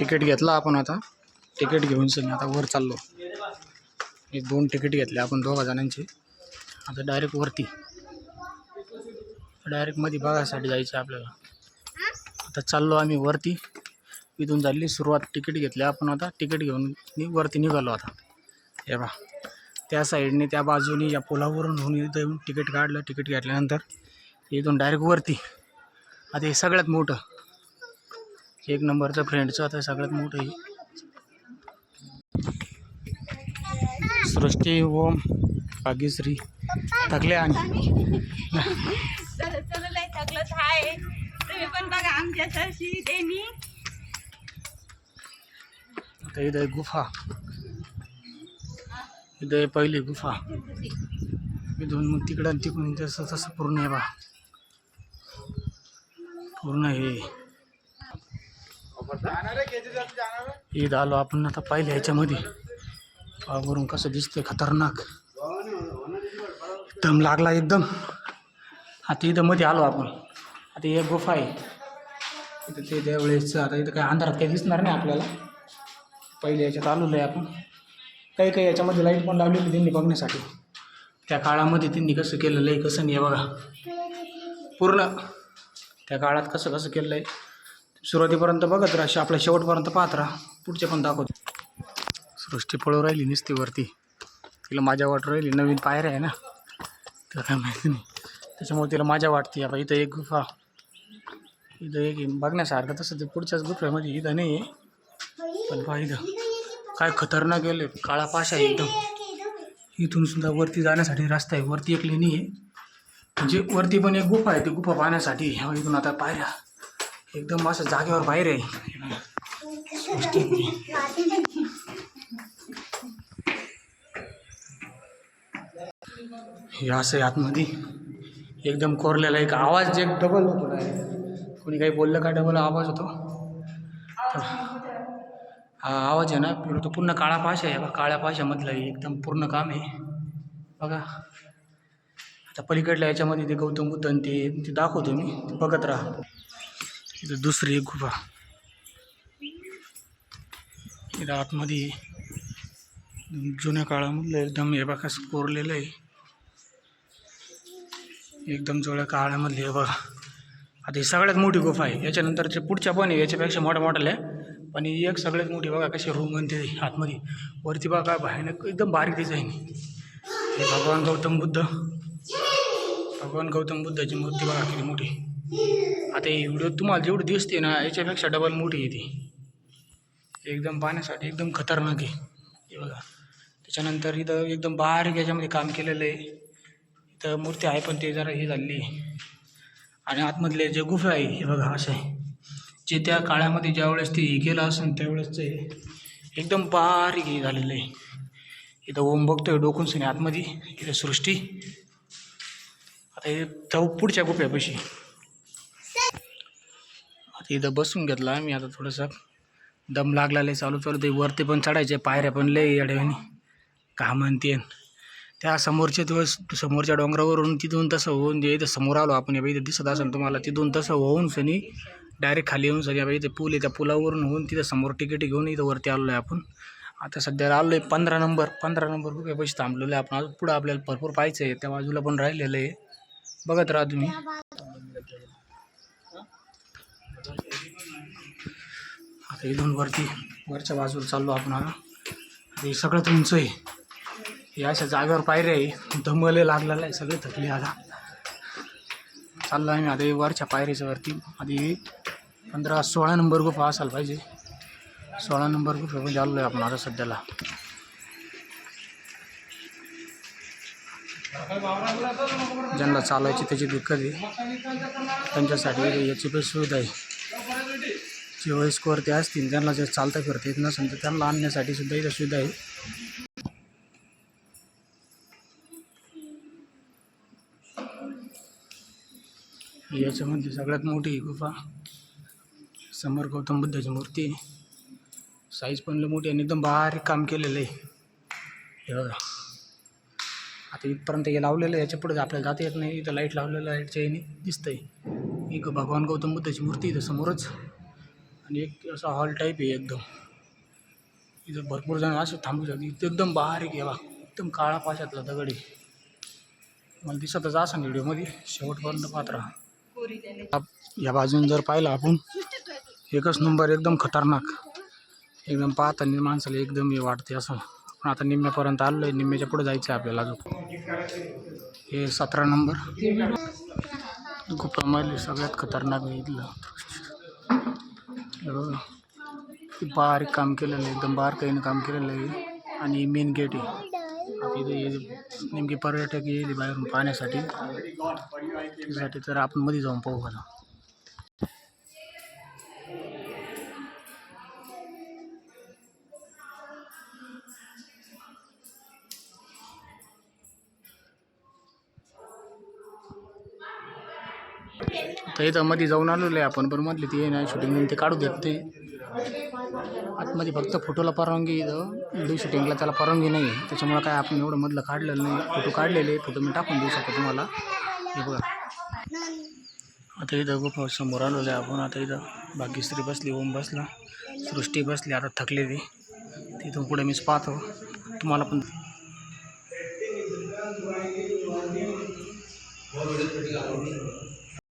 Ticket घेतला आपण आता. तिकीट घेऊन सगळं आता वर चाललो. एक दोन तिकीट घेतले आपण दोघा जणांची. आता डायरेक्ट वरती. डायरेक्टमध्ये बघायसाठी जायचं आपल्याला. आता चाललो आम्ही वरती. इथून झाली सुरुवात. तिकीट घेतली आपण आता. तिकीट घेऊन वरती निघालो आता. हे बा त्या साईडने त्या बाजूने या पुलावरून होऊन इथं येऊन तिकीट काढलं. तिकीट घेतल्यानंतर इथून डायरेक्ट वरती आता हे सगळ्यात मोठं एक नंबरचं फ्रेंडचं आता सगळ्यात मोठं आहे सृष्टी ओम भाग्यश्री थकले आणि. लय थकलत आहे तुम्ही पण बघा आमच्या सरशी त्यांनी आता इथं एक गुफा इथं आहे पहिली गुफा. इथून मग तिकडं आणि तिकडून तसं तसं पूर्ण आहे बा. पूर्ण हे. ईद आलो आपण आता पाहिलं ह्याच्यामध्ये वरून कसं दिसतंय खतरनाक. दम लागला एकदम. आता इथं मध्ये आलो आपण. आता एक गुफा आहे. इथं ते त्यावेळेस आता इथं काय अंधारात काही दिसणार नाही आपल्याला. पहिले याच्यात आलेलो आहे आपण. काही काही याच्यामध्ये लाइट पण लावलेली त्यांनी बघण्यासाठी. त्या काळामध्ये त्यांनी कसं केलेलं आहे कसं नाही आहे बघा. पूर्ण. त्या काळात कसं कसं केलेलं आहे सुरुवातीपर्यंत बघत राहा शे- आपल्या शेवटपर्यंत पाहत राहा. पुढचे पण दाखवतो. सृष्टी पळू राहिली नुसतीवरती तिला माझ्या वाट राहिली नवीन पायऱ्या आहे ना. तर काय माहिती नाही. त्याच्यामुळे तिला माझ्या वाटते. आता इथं एक गुफा. इथं एक बघण्यासारखं तसं ते पुढच्याच गुफेमध्ये इथं नाही आहे पण पहा इथं काय खतरनाक गेले काळा पाश आहे एकदम. इथून सुद्धा वरती जाण्यासाठी रस्ता आहे. वरती एक लेणी आहे. म्हणजे वरती पण एक गुफा आहे. ती गुफा पाहण्यासाठी ह्या इथून आता पायऱ्या. एकदम असं जागेवर बाहेर आहे. हे असं आहे आतमध्ये. एकदम कोरलेला एक आवाज एक डबल होतो कोणी काही बोललं का डबल आवाज होतो? तर हा आवाज आहे ना पूर्ण तो पूर्ण काळा पाश आहे. बघा काळ्या पाशामधलं आहे एकदम पूर्ण काम आहे. बघा. आता पलीकडल्या याच्यामध्ये ते गौतम बुद्ध आणि ते ते दाखवतो मी. बघत राहा. इथं दुसरी एक गुफा. इथं आतमध्ये जुन्या काळामधलं एकदम हे बघा कोरलेलं आहे. एकदम जुळ्या काळामधले आहे बघा. आता ही सगळ्यात मोठी गुफा आहे. याच्यानंतरच्या पुढच्या पण आहे. याच्यापेक्षा मोठ्या आहे आणि एक सगळ्यात मोठी बघा कशी रूम म्हणते आतमध्ये. वरती बघा भयानक एकदम बारीक डिझाईन हे भगवान गौतम बुद्ध. भगवान गौतम बुद्धाची मूर्ती बघा किती मोठी. आता ही व्हिडिओ तुम्हाला जेवढी दिसते ना याच्यापेक्षा डबल मोठी आहे ती. एकदम पाहण्यासाठी एकदम खतरनाक आहे. हे बघा. त्याच्यानंतर इथं एकदम बारीक याच्यामध्ये काम केलेलं आहे. इथं मूर्ती आहे पण ते जरा हे झालेली आहे. आणि आतमधले जे गुफे आहे हे बघा असं. आहे जे त्या काळामध्ये ज्यावेळेस ते हे केलं असेल त्यावेळेस ते एकदम बारीक हे झालेलं आहे. इथं ओम बघतोय डोकून सनी आतमध्ये इथं सृष्टी. आता हे जाऊ पुढच्या गुप्यापाशी. आता इथं बसून घेतला आम्ही आता थोडंसं. दम लागला चालू चालू ते वरती पण चढायचे पायऱ्या पण लय येड्यावानी. का म्हणते? त्या समोरच्या दिवस समोरच्या डोंगरावरून तिथून तसं होऊन जे इथं समोर आलो आपण बाई इथं दिसत असेल तुम्हाला तिथून तसं होऊन सनी डायरेक्ट खाली येऊन सगळ्या पाहिजे ते इथे पूल आहे त्या पुलावरून होऊन तिथं समोर तिकीट घेऊन इथं वरती आलो आहे आपण. आता सध्या आलो आहे पंधरा नंबर पंधरा नंबर खूप पैसे थांबलेलो आहे आपण अजून पुढं आपल्याला भरपूर पाहायचं आहे. त्या बाजूला पण राहिलेलं आहे. बघत राहा तुम्ही. आता इथून वरती वरच्या बाजूला चाललो आपण आता. हे सगळं उंच आहे. हे अशा जागेवर पायऱ्या आहे दमले लागलेलं आहे सगळे थकले आता. चाललो मी आता वरच्या पायरीच्या वरती. आधी पंधरा सोळा नंबर गुफा असायला पाहिजे. सोळा नंबर गुफेमध्ये आलो आहे आपण आता सध्याला. ज्यांना चालायची त्याची दिक्कत आहे. त्यांच्यासाठी याची पण सुविधा आहे. जे वयस्कर ते असतील त्यांना जर चालता करता येत नसेल तर त्यांना आणण्यासाठी सुद्धा इथं सुविधा आहे. याच्यामध्ये सगळ्यात मोठी गुफा समोर गौतम बुद्धाची मूर्ती साईज पण मोठी आणि एकदम बारीक काम केलेलं आहे. हे बघा. आता इथपर्यंत हे लावलेलं आहे याच्यापुढे आपल्याला जाता येत नाही. इथं लाइट लावलेलं लाईटच्या याने दिसतंय. एक भगवान गौतम बुद्धाची मूर्ती इथं समोरच. आणि एक असा हॉल टाईप आहे एकदम. इथं भरपूर जण असे थांबू शकतात. इथं एकदम बारीक आहे बा. एकदम काळा पाशातला दगड आहे. मला दिसतच असं व्हिडिओमध्ये शेवटपर्यंत आप- या बाजून जर पाहिलं आपण एकच नंबर एकदम खतरनाक. एकदम पाहताना माणसाला एकदम हे वाटते असं. पण आता निम्म्यापर्यंत आलो आहे निम्म्याच्या पुढे जायचं आहे आपल्याला अजून. हे सतरा नंबर. गुप्पामध्ये सगळ्यात खतरनाक आहे इथलं. बारीक काम केलेलं आहे एकदम बारकाईनं काम केलेलं आहे. आणि मेन गेट आहे. इथे नेमके पर्यटक येईल बाहेरून पाहण्यासाठी. त्यासाठी तर आपण मध्ये जाऊन पाहू आता. तर इथं मध्ये जाऊन आलेलो आहे आपण पण मधली ते नाही शूटिंग ते काढू देत ते आतमध्ये फक्त फोटोला परवानगी इथं. व्हिडिओ शूटिंगला त्याला परवानगी नाही आहे. त्याच्यामुळं काय आपण एवढं मधलं काढलेलं नाही. फोटो काढलेले फोटो मी टाकून देऊ शकतो तुम्हाला. हे बघा. आता इथं खूप समोर आलेलो आहे आपण. आता इथं भाग्यश्री बसली ओम बसला सृष्टी बसली आता थकलेली. तिथून पुढे मीच पाहतो. तुम्हाला पण हो,